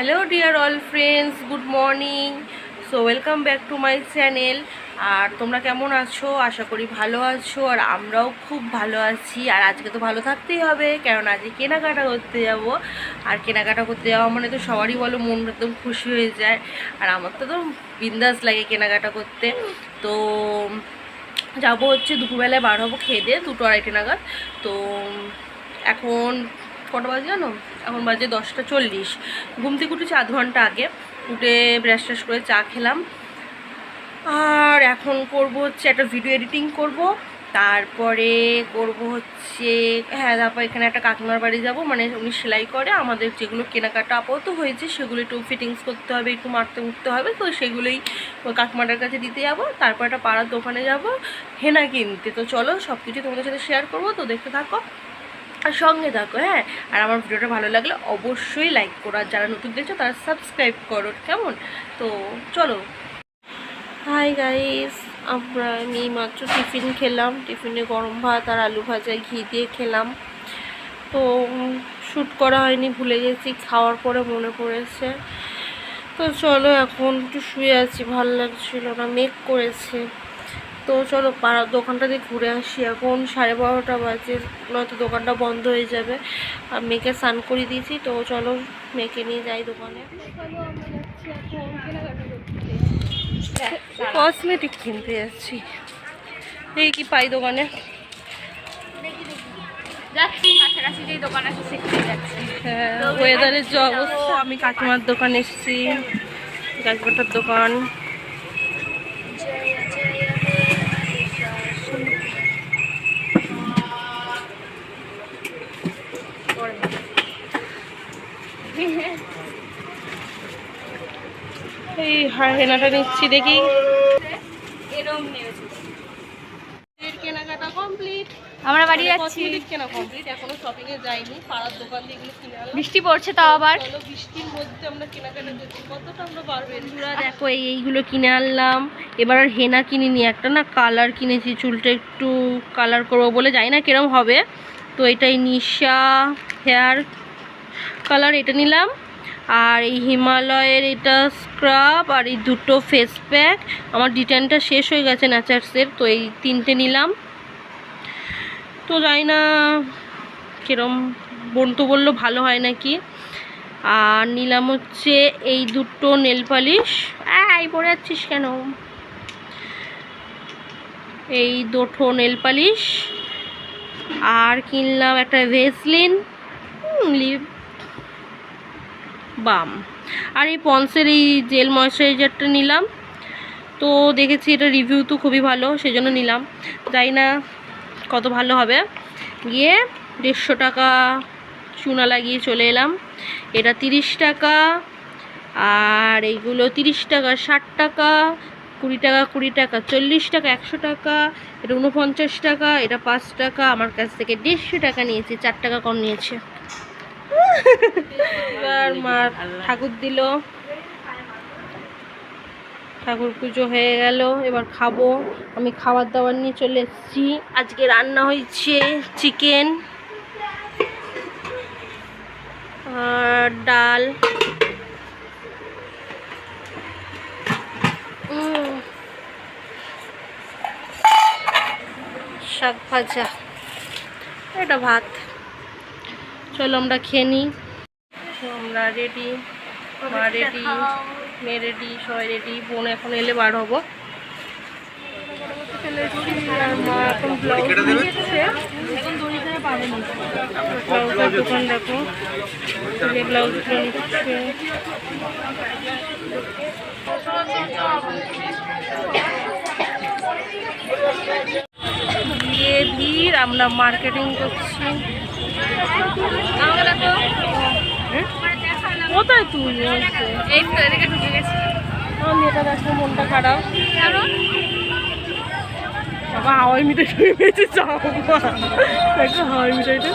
Hello dear all friends good morning so welcome back to my channel আর তোমরা কেমন আছো? আশা করি ভালো আছো। আর আমরাও খুব ভালো আছি। আর আজকে তো ভালো থাকতেই হবে, কারণ আজকে কেনাকাটা করতে যাব। আর কেনাকাটা করতে যাওয়া মানে তো সবারই বলো, মন একদম খুশি হয়ে যায়। আর আমার তো তো বিন্দাস লাগে কেনাকাটা করতে। তো যাব হচ্ছে দুপুরবেলায় বার হব, খেয়ে দিয়ে দুটো আড়াইটে নাগাদ। তো এখন কটা বাজে জানো? এখন বাজে দশটা চল্লিশ। ঘুম থেকে উঠেছি আধ ঘণ্টা আগে। উঠে ব্রাশ ট্রাশ করে চা খেলাম। আর এখন করব হচ্ছে একটা ভিডিও এডিটিং করব। তারপরে করব হচ্ছে হ্যাঁ তারপর এখানে একটা কাকিমার বাড়ি যাব। মানে উনি সেলাই করে, আমাদের যেগুলো কেনাকাটা আপাতত হয়েছে, সেগুলো একটু ফিটিংস করতে হবে, একটু মারতে উঠতে হবে। তো সেগুলোই কাকিমাটার কাছে দিতে যাব। তারপর একটা পাড়ার দোকানে যাব, হেনা কিনতে। তো চলো সব কিছু তোমাদের সাথে শেয়ার করব। তো দেখতে থাকো। আর সঙ্গে থাকো হ্যাঁ? আর আমার ভিডিওটা ভালো লাগলে অবশ্যই লাইক করো, আর যারা নতুন দেখছ তারা সাবস্ক্রাইব করো, কেমন? তো চলো। হাই গাইস আমরা আমি মাত্র টিফিন খেলাম। টিফিনে গরম ভাত আর আলু ভাজা, ঘি দিয়ে খেলাম। তো শ্যুট করা হয়নি, ভুলে গেছি, খাওয়ার পরে মনে পড়েছে। তো চলো এখন একটু শুয়ে আছি, ভালো লাগছিল না মেক করেছে। তো চলো পাড়া দোকানটা দিয়ে ঘুরে আসি। এখন সাড়ে বারোটা বাজে নয়তো দোকানটা বন্ধ হয়ে যাবে। আর মেয়েকে স্নান করে দিয়েছি তো চলো মেয়েকে নিয়ে যাই দোকানে। কসমেটিক কিনতে যাচ্ছি। এই কি পাই দোকানে? হ্যাঁ ওয়েদারের যে অবস্থা আমি কাকিমার দোকান এসেছি। কাকিমাটার দোকান। এই হেনাটা নিচ্ছি দেখি। এরম কেনাকাটা কমপ্লিট আমরা বাড়ি যাচ্ছি। কেনা কমপ্লিট এখনও শপিং এ যাইনি পাড়ার দোকান দিয়ে এগুলো কিনে বৃষ্টি পড়ছে তাও আবার। চলো বৃষ্টির মধ্যে আমরা কেনাকাটা করছি কতটা আমরা পারব বন্ধুরা দেখো এই এইগুলো কিনে আনলাম। এবার আর হেনা কিনিনি একটা না কালার কিনেছি চুলটা একটু কালার করব বলে জানি না কিরম হবে। তো এটাই নিশা হেয়ার কালার এটা নিলাম। আর এই হিমালয়ের এটা স্ক্রাব আর এই দুটো ফেস প্যাক আমার ডিটেনটা শেষ হয়ে গেছে ন্যাচার্সের তো এই তিনটে নিলাম। তো জানি না কিরম বোন তো বলল ভালো হয় নাকি। আর নিলাম হচ্ছে এই দুটো নেল পালিশ এই পরে যাচ্ছিস কেন? এই দুটো নেল পালিশ আর কিনলাম একটা ভেসলিন লিপ বাম। আর এই পন্সের এই জেল ময়শ্চারাইজারটা নিলাম। তো দেখেছি এটা রিভিউ তো খুবই ভালো, সেজন্য নিলাম। জানি না কত ভালো হবে। গিয়ে দেড়শো টাকা চুনা লাগিয়ে চলে এলাম। এটা তিরিশ টাকা, আর এইগুলো তিরিশ টাকা, ষাট টাকা, কুড়ি টাকা কুড়ি টাকা, চল্লিশ টাকা, একশো টাকা, এটা উনপঞ্চাশ টাকা, এটা পাঁচ টাকা, আমার কাছ থেকে দেড়শো টাকা নিয়েছে, চার টাকা কম নিয়েছে। এবার মা ঠাকুর দিল। ঠাকুর পুজো হয়ে গেল, এবার খাব। আমি খাবার দাবার নিয়ে চলে এসেছি। আজকে রান্না হয়েছে চিকেন আর ডাল। শাক ভাজা। এটা ভাত। চলো আমরা খেয়ে নিই। তো আমরা রেডি মা রেডি মেয়ে রেডি সবাই রেডি বোন এখন এলে বার হব। আর মা এখন ব্লাউজ ব্লাউজের দোকান দেখো। এই ব্লাউজগুলো নিচ্ছে। বিয়ে ভিড় আমরা মার্কেটিং করছি? কোথায় তুই এই তো এদিকে ঢুকে গেছি। আমি এটা দেখো মনটা খারাপ। বাবা হাওয়াই মিঠাই শুয়ে পেয়েছে চাও দেখো হাওয়াই মিঠাইটা।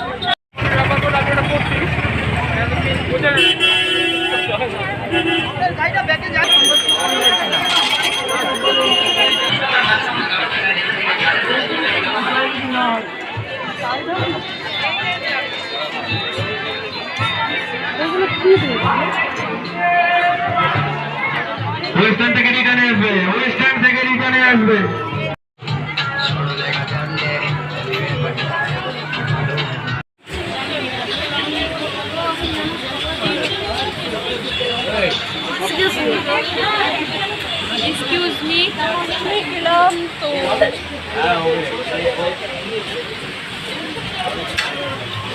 ওয়েস্টার্ন থেকে রিটার্নে আসবে ওয়েস্টার্ন থেকে রিটার্নে আসবে। Excuse me, I.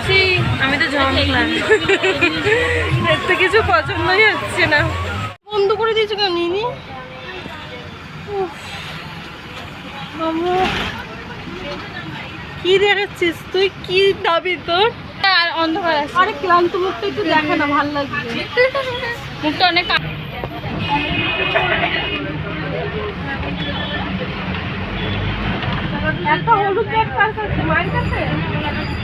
ক্লান্ত আমি তো জমলাম এর তো কিছু পছন্দই হচ্ছে না। বন্ধ করে দিয়েছ কেন নিনি? কি দেখাচ্ছিস? তুই কি দাবি তোর? আর অন্ধকার আছে। আরে ক্লান্ত মুখটা একটু দেখা না ভালো লাগছে। মুখটা অনেক একটা হলুদ ব্যাগ কার কাছে মায়ের কাছে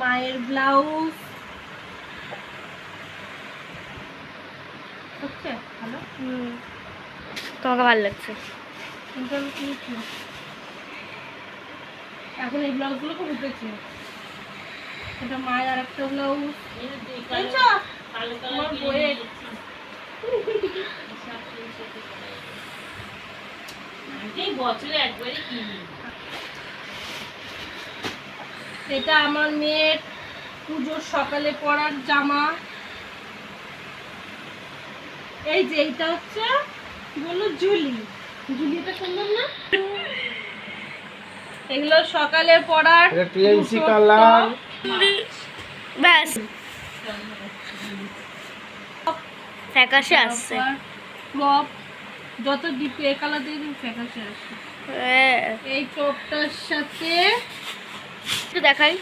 মায়ের ব্লাউজ। হচ্ছে? ভালো? তোমাকে ভালো লাগছে। কিন্তু আমি কিনেছি এখন এই ব্লাউজগুলো খুব উঠেছে। এটা মায়ের আর একটা ব্লাউজ তোমার বইয়ের। এটা আমার মেয়ের পুজোর সকালে পরার জামা। এই যে এইটা হচ্ছে বলল? জুলি। জুলিটা সুন্দর না? এগুলো সকালে পরার টিএমসি কালার। ব্যাস। ফ্যাকাশে আসছে। তারপর যত ডিপ এ কালার দিয়ে ফ্যাকাশে আসে হ্যাঁ। এই টপটার সাথে একটু দেখাই।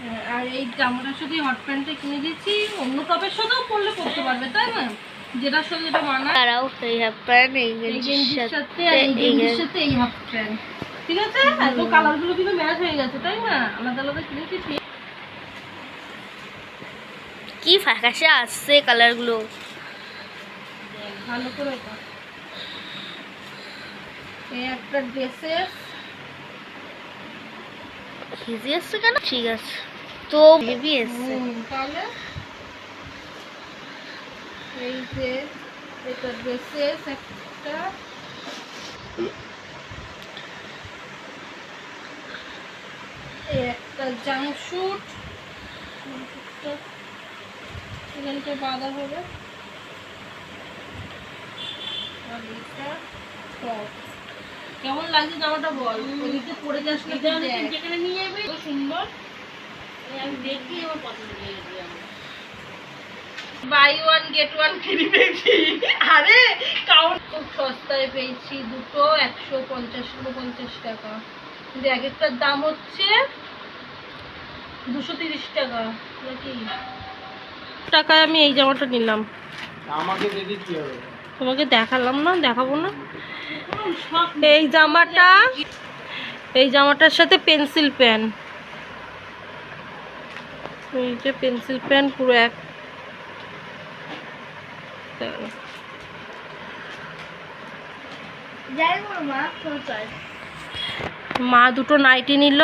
হ্যাঁ, আর এই জামাটার শুধু হট প্যান্টটা কিনে দিয়েছি অন্য টপের সাথেও পরলে পরতে পারবে তাই না? যেটার সাথে যেটা তারাও এই হাফ প্যান্ট এই এই গেঞ্জির গেঞ্জির সাথে সাথে এই এই গেঞ্জির সাথে এই হাফ প্যান্ট ঠিক আছে? একদম কালারগুলো কিন্তু ম্যাচ হয়ে গেছে তাই না? আলাদা আলাদা কিনেছি কি ফ্যাকাশে আসছে কালারগুলো। ভালো করে এই একটা ড্রেসের ইজি আসছে কেন ঠিক আছে তো হেভি এসছে এই বাঁধা হবে। কেমন লাগছে জামাটা বল? ওদিকে পরে যাস না যেখানে নিয়ে যাবে। সুন্দর। আমি দেখিয়ে আমার buy one get one free পেয়েছি আরে কাউন্ট খুব সস্তায় পেয়েছি। দুটো একশো পঞ্চাশ পঞ্চাশ টাকা। কিন্তু এক একটার দাম হচ্ছে দুশো তিরিশ টাকা। নাকি? টাকায় আমি এই জামাটা নিলাম। আমাকে দিদি কি হবে? তোমাকে দেখালাম না দেখাবো না? এই জামাটা এই জামাটার সাথে পেন্সিল প্যান এই যে পেন্সিল প্যান পুরো এক। মা দুটো নাইটি নিল।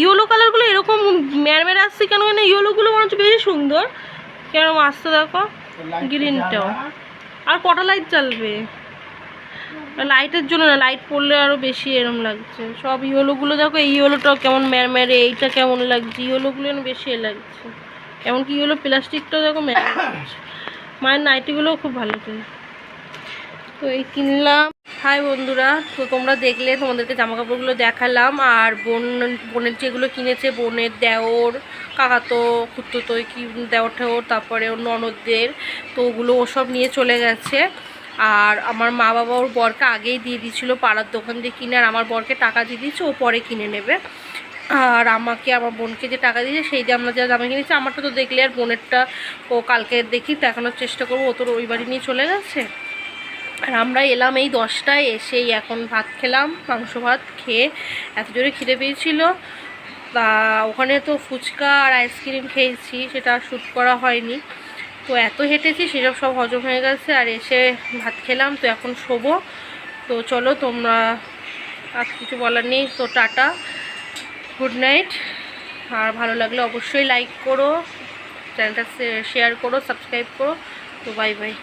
ইয়েলো কালারগুলো এরকম ম্যারমের আসছে কেন কেন ইয়েলোগুলো মনে হচ্ছে বেশি সুন্দর। কেন আসছে দেখো গ্রিনটাও আর কটা লাইট জ্বলবে? লাইটের জন্য না লাইট পড়লে আরও বেশি এরম লাগছে। সব ইয়েলোগুলো দেখো, এই ইয়েলোটাও কেমন ম্যারম্যারে এইটা কেমন লাগছে, ইয়েলোগুলো বেশি লাগছে। এমনকি ইয়েলো প্লাস্টিকটাও দেখো ম্যার মায়ের নাইটিগুলোও খুব ভালো করে তো এই কিনলাম। হাই বন্ধুরা, তো তোমরা দেখলে তোমাদেরকে জামা কাপড়গুলো দেখালাম, আর বোন, বোনের যেগুলো কিনেছে, বোনের দেওর, কাকাতো কুত্তো তো কি দেওর ঠেওর, তারপরে ননদদের, তো ওগুলো ওসব নিয়ে চলে গেছে। আর আমার মা বাবা ওর বরকে আগেই দিয়ে দিয়েছিলো পাড়ার দোকান দিয়ে কিনে, আর আমার বরকে টাকা দিয়ে দিয়েছে, ও পরে কিনে নেবে। আর আমাকে, আমার বোনকে যে টাকা দিয়েছে, সেই দিয়ে আমরা যা জামা কিনেছি, আমারটা তো দেখলে আর বোনেরটা ও কালকে দেখি, দেখানোর চেষ্টা করব, ও তো ওই বাড়ি নিয়ে চলে গেছে। আর আমরা এলাম এই দশটায়, এসেই এখন ভাত খেলাম, মাংস ভাত খেয়ে এত জোরে খিদে পেয়েছিল। তা ওখানে তো ফুচকা আর আইসক্রিম খেয়েছি, সেটা শ্যুট করা হয়নি। তো এত হেঁটেছি, সেসব সব হজম হয়ে গেছে আর এসে ভাত খেলাম, তো এখন শোবো। তো চলো তোমরা আর কিছু বলার নেই, তো টাটা, গুড নাইট। আর ভালো লাগলে অবশ্যই লাইক করো, চ্যানেলটা শেয়ার করো সাবস্ক্রাইব করো, তো বাই বাই